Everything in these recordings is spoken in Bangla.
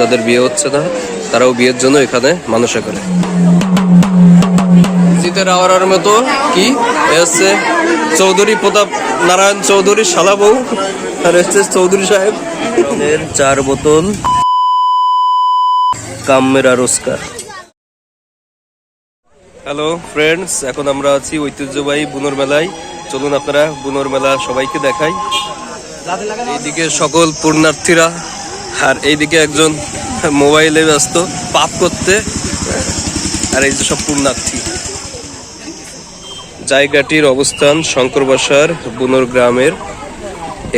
যাদের বিয়ে হচ্ছে না তারাও বিয়ের জন্য এখানে মানুষে করে। জিতের আওয়ার মতো কি? হচ্ছে চৌধুরী প্রতাপ নারায়ণ চৌধুরী শালা বউ আর হচ্ছে চৌধুরী সাহেব। চার বোতল কামেরা রোস্কার হ্যালো ফ্রেন্ডস এখন আমরা আছি ঐতিহ্যবাহী বুনর মেলায়। চলুন আপনারা বুনোর মেলা সবাইকে দেখাই। এইদিকে সকল পূর্ণার্থীরা আর এইদিকে একজন মোবাইলে ব্যস্ত, পাপ করতে। আর এই যে সব পূর্ণার্থী জায়গাটির অবস্থান শঙ্করবাসার বুনর গ্রামের।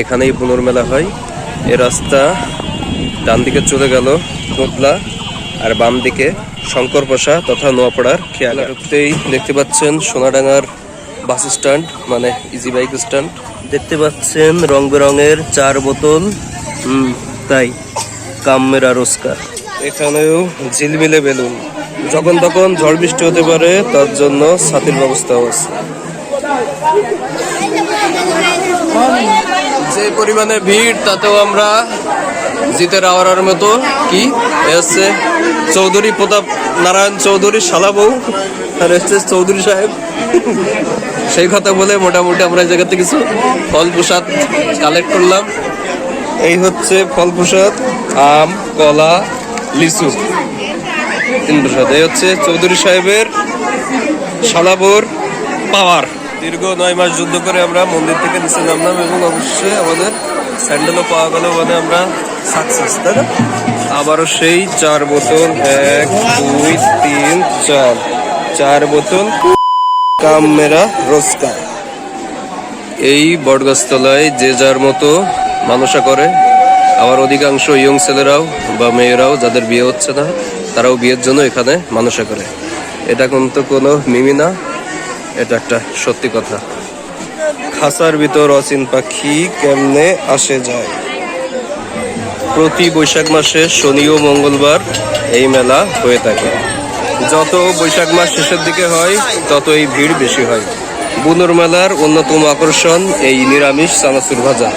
এখানেই বুনর মেলা হয়। এ রাস্তা ডান দিকে চলে গেল কোতলা আর বাম দিকে শঙ্করপাশা তথা নোয়াপাড়ার খেয়াল। ঢুকতেই দেখতে পাচ্ছেন সোনাডাঙ্গার বাস স্ট্যান্ড মানে ইজি বাইক স্ট্যান্ড দেখতে পাচ্ছেন রং বেরঙের চার বোতল। তাই কামেরা রোস্কার এখানেও ঝিলমিলে বেলুন। যখন তখন ঝড় বৃষ্টি হতে পারে, তার জন্য ছাতির ব্যবস্থাও আছে। যে পরিমাণে ভিড়, তাতেও আমরা জিতের আওয়ার মতো কি? এ হচ্ছে চৌধুরী প্রতাপ নারায়ণ চৌধুরী শালা বউ, আর হচ্ছে চৌধুরী সাহেব। সেই কথা বলে মোটামুটি আমরা এই জায়গাতে কিছু ফল প্রসাদ কালেক্ট করলাম। এই হচ্ছে ফল প্রসাদ আম কলা লিচু। তিন প্রসাদ এই হচ্ছে চৌধুরী সাহেবের শালাবোর পাওয়ার। দীর্ঘ নয় মাস যুদ্ধ করে আমরা মন্দির থেকে নিচে নামলাম এবং অবশ্যই আমাদের স্যান্ডেলও পাওয়া গেল মানে আমরা সাকসেস তাই না? আবারও সেই চার বোতল এক দুই তিন চার। চার বোতল কামেরা রোজকার। এই বটগাছতলায় যে যার মতো মানুষা করে। আবার অধিকাংশ ইয়ং ছেলেরাও বা মেয়েরাও যাদের বিয়ে হচ্ছে না, তারাও বিয়ের জন্য এখানে মানুষা করে। এটা কিন্তু কোনো মিমি না, এটা একটা সত্যি কথা। খাসার ভিতর অচিন পাখি কেমনে আসে যায়? প্রতি বৈশাখ মাসে শনি ও মঙ্গলবার এই মেলা হয়ে থাকে। যত বৈশাখ মাস শেষের দিকে হয় তত এই ভিড় বেশি হয়। বুনুর মেলার অন্যতম আকর্ষণ এই নিরামিষ চানাচুর ভাজা।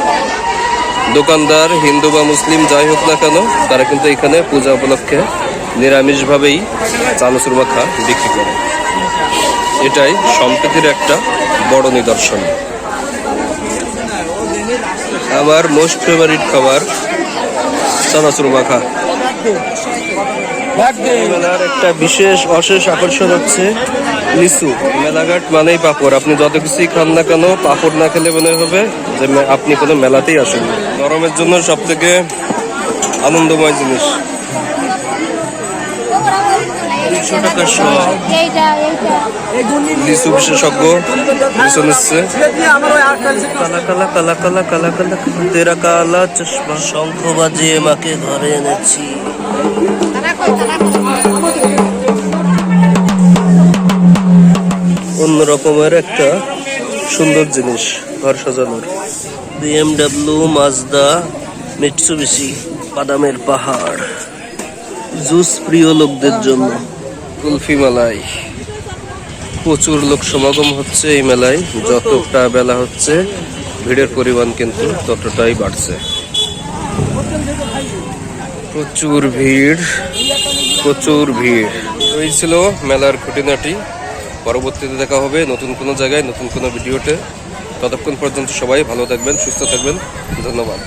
দোকানদার, হিন্দু বা মুসলিম, যাই হোক না কেন, তারা কিন্তু এখানে পূজা উপলক্ষে নিরামিষভাবেই চানাচুর মাখা বিক্রি করে। এটাই সম্প্রীতির একটা বড় নিদর্শন। আমার মোস্ট ফেভারিট খাবার চানাচুর মাখা মেলার একটা বিশেষ, অশেষ আকর্ষণ হচ্ছে লিচু। মেলাঘাট মানেই পাপড়। আপনি যত কিছুই খান না কেন, পাপড় না খেলে মনে হবে যে আপনি কোনো মেলাতেই আসেন গরমের জন্য সব থেকে আনন্দময় জিনিস। টাকা লিচু বিশেষজ্ঞ লিচু নিচ্ছে। কালা কালা কালা কালা কালা কালা তেরা কালা চশমা। শঙ্খ বাজিয়ে মাকে ঘরে এনেছি। অন্য রকমের একটা সুন্দর জিনিস ঘর সাজানোর। বিএমডাব্লিউ মাজদা মিটসুবিশি বাদামের পাহাড়। জুস প্রিয় লোকদের জন্য। কুলফি মেলায় প্রচুর লোক সমাগম হচ্ছে এই মেলায়। যতটা বেলা হচ্ছে, ভিড়ের পরিমাণ কিন্তু ততটাই বাড়ছে। প্রচুর ভিড় প্রচুর ভিড়। এই ছিল মেলার খুঁটিনাটি। পরবর্তীতে দেখা হবে নতুন কোনো জায়গায়, নতুন কোনো ভিডিওতে। ততক্ষণ পর্যন্ত সবাই ভালো থাকবেন, সুস্থ থাকবেন। ধন্যবাদ।